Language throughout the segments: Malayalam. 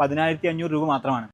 പതിനായിരത്തി അഞ്ഞൂറ് രൂപ മാത്രമാണ്.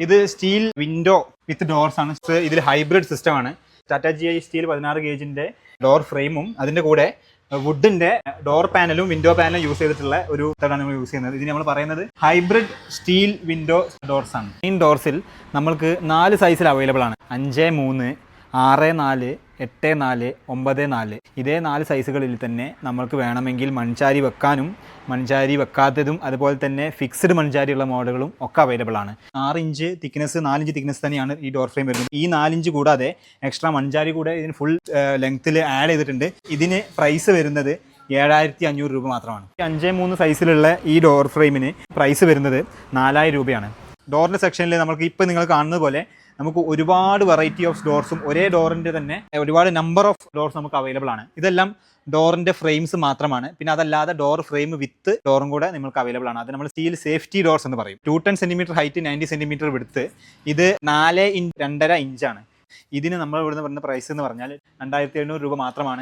ഇത് സ്റ്റീൽ വിൻഡോ വിത്ത് ഡോർസ് ആണ്. ഇതിൽ ഹൈബ്രിഡ് സിസ്റ്റം ആണ്. ടാറ്റ ജി ഐ സ്റ്റീൽ പതിനാറ് ഗേജിന്റെ ഡോർ ഫ്രെയിമും അതിന്റെ കൂടെ വുഡിന്റെ ഡോർ പാനലും വിൻഡോ പാനലും യൂസ് ചെയ്തിട്ടുള്ള ഒരു ഇതാണ് നമ്മൾ യൂസ് ചെയ്യുന്നത്. ഇതിന് നമ്മൾ പറയുന്നത് ഹൈബ്രിഡ് സ്റ്റീൽ വിൻഡോ ഡോർസ് ആണ്. മെയിൻ ഡോർസിൽ നമ്മൾക്ക് നാല് സൈസിൽ അവൈലബിൾ ആണ്. അഞ്ച് മൂന്ന് ആറ് നാല് എട്ട് നാല് ഒമ്പത് നാല്. ഇതേ നാല് സൈസുകളിൽ തന്നെ നമ്മൾക്ക് വേണമെങ്കിൽ മൺചാരി വെക്കാനും മൺചാരി വെക്കാത്തതും അതുപോലെ തന്നെ ഫിക്സ്ഡ് മൺചാരിയുള്ള മോഡലുകളും ഒക്കെ അവൈലബിൾ ആണ്. ആറ് ഇഞ്ച് തിക്നെസ് നാലിഞ്ച് തിക്നെസ് തന്നെയാണ് ഈ ഡോർ ഫ്രെയിം വരുന്നത്. ഈ നാലിഞ്ച് കൂടാതെ എക്സ്ട്രാ മൺചാരി കൂടെ ഇതിന് ഫുൾ ലെങ്ത്തിൽ ആഡ് ചെയ്തിട്ടുണ്ട്. ഇതിന് പ്രൈസ് വരുന്നത് ഏഴായിരത്തി അഞ്ഞൂറ് രൂപ മാത്രമാണ്. അഞ്ച് മൂന്ന് സൈസിലുള്ള ഈ ഡോർ ഫ്രെയിമിന് പ്രൈസ് വരുന്നത് നാലായിരം രൂപയാണ്. ഡോറിന്റെ സെക്ഷനിൽ നമുക്ക് ഇപ്പോൾ നിങ്ങൾ കാണുന്നത് പോലെ നമുക്ക് ഒരുപാട് വെറൈറ്റി ഓഫ് ഡോർസും ഒരേ ഡോറിന്റെ തന്നെ ഒരുപാട് നമ്പർ ഓഫ് ഡോർസ് നമുക്ക് അവൈലബിൾ ആണ്. ഇതെല്ലാം ഡോറിന്റെ ഫ്രെയിംസ് മാത്രമാണ്. പിന്നെ അതല്ലാതെ ഡോർ ഫ്രെയിം വിത്ത് ഡോറും കൂടെ നിങ്ങൾക്ക് അവൈലബിൾ ആണ്. അത് നമ്മൾ സ്റ്റീൽ സേഫ്റ്റി ഡോർസ് എന്ന് പറയും. Two ten centimetre height ninety centimetre വിടുത്ത് ഇത് നാല് ഇഞ്ച് രണ്ടര ഇഞ്ചാണ് ഇതിന് നമ്മൾ ഇവിടുന്ന് പറയുന്ന പ്രൈസ് എന്ന് പറഞ്ഞാൽ രണ്ടായിരത്തി എഴുന്നൂറ് രൂപ മാത്രമാണ്.